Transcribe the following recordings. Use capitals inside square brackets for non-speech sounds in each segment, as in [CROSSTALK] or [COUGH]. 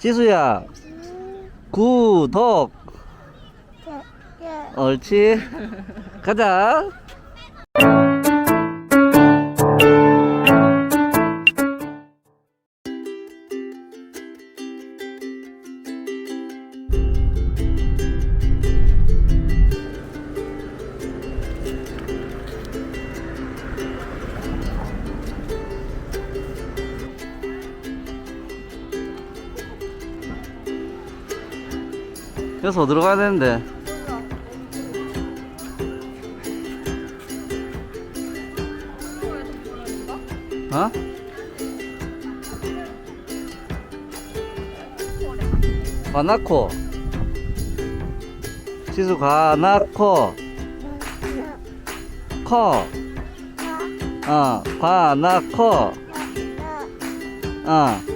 지수야 구독. 옳지. 가자 여기서 어디로 가야 되는데. 어? 가나코. 지수 가나코. 커 어, 가나코. 어.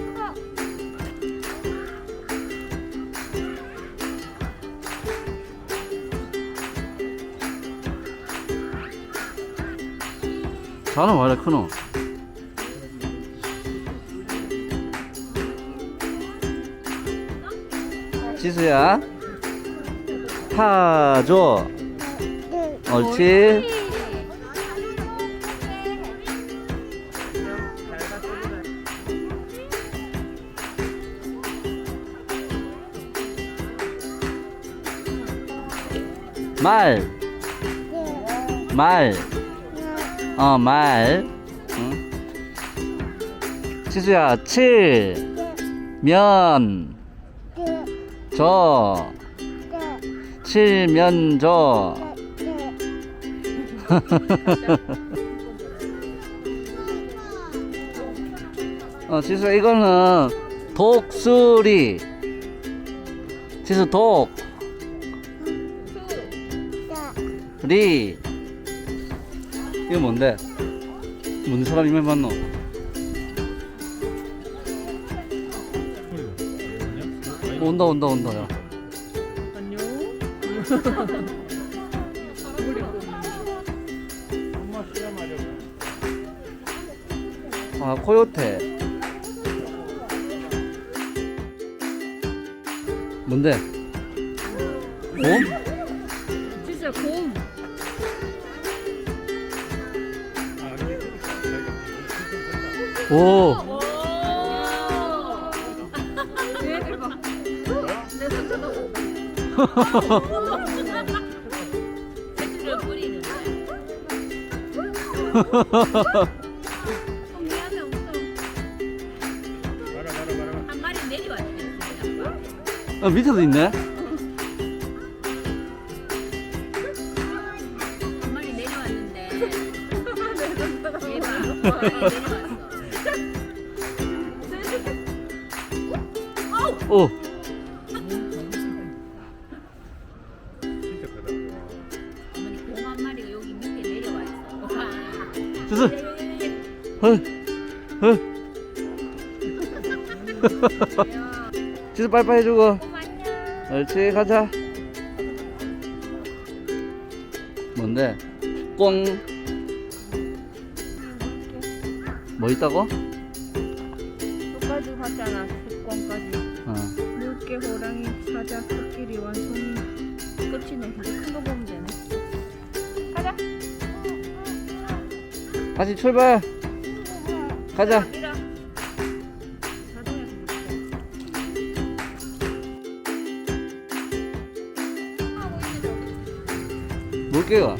왜 이렇게 크노? 지수야 타줘 옳지 말 말. 어, 말. 응? 지수야, 칠, 면, 저, 칠면 저. [LAUGHS] 어, 지수야, 이거는 독수리. 지수, 독, 리. 이거 뭔데? 뭔 사람 이말 맞노? 온다 온다 온다 야. 안녕. 아 코요테 뭔데? 곰? 진짜 곰. 오 얘들 봐. 내손. 어, 미안해 없어. 한 마리 내려왔지. 어, 밑에도 있네 한 마리 내려왔는데. [LAUGHS] 한 마리 내려왔어. 오 어머니 곰한 마리가 여기 밑에 내려와 있어. 와. 주수 헐 헐. 지수 빨빨 해주고 곰 안녕. 옳지 가자 뭔데? 꽁 뭐 있다고? 끝까지 갔잖아 습관까지 어. 물개 호랑이 사자 코끼리 원숭이 끝이네 이제 큰 거 보면 되네. 가자. 다시 출발. 가자. 밀어 자동에서 밀게 물개가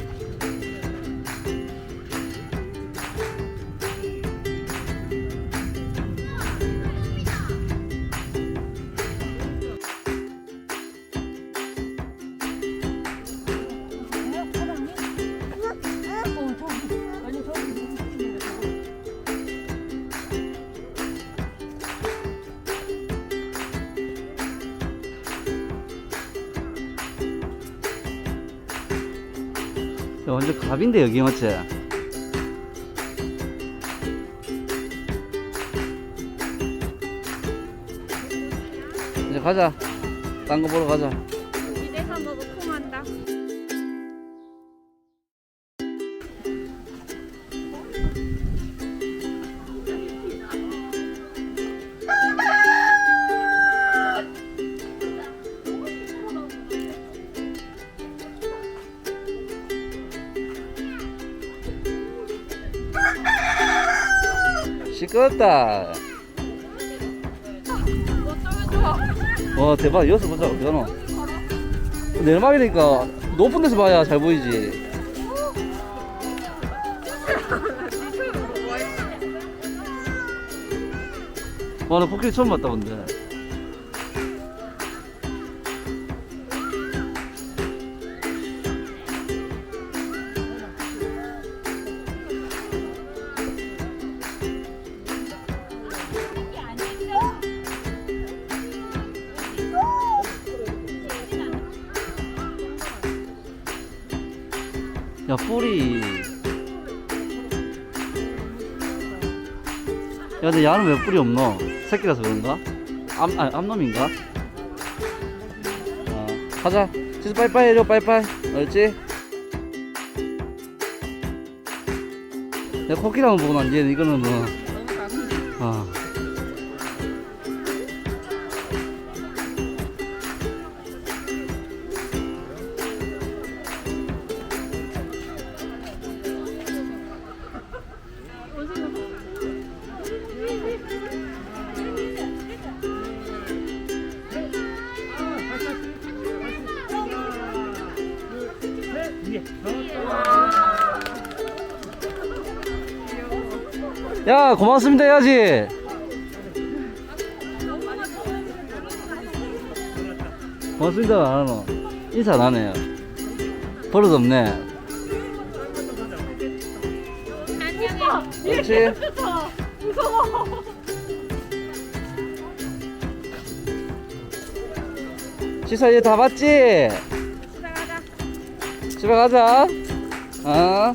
완전 갑인데 여기 맞지? 이제 가자 딴 거 보러 가자 껐다. 와 대박 여기서 보자 어디 가노? 내리막이니까 높은 데서 봐야 잘 보이지. 와, 나 코끼리 처음 봤다, 근데. 야, 뿔이. 야, 근데 야는 왜 뿔이 없노? 새끼라서 그런가? 암, 아, 암놈인가? 어, 가자. 지수 빠이빠이 해줘, 빠이빠이. 알지? 내가 코끼리만 보고 난 뒤에는 이거는 뭐, 야, 고맙습니다 해야지. 고맙습니다 안 하노. 인사 안 하네요. 버릇 없네. 그렇지. 지사 얘다 봤지? 집에 가자. 집에 가자. 어?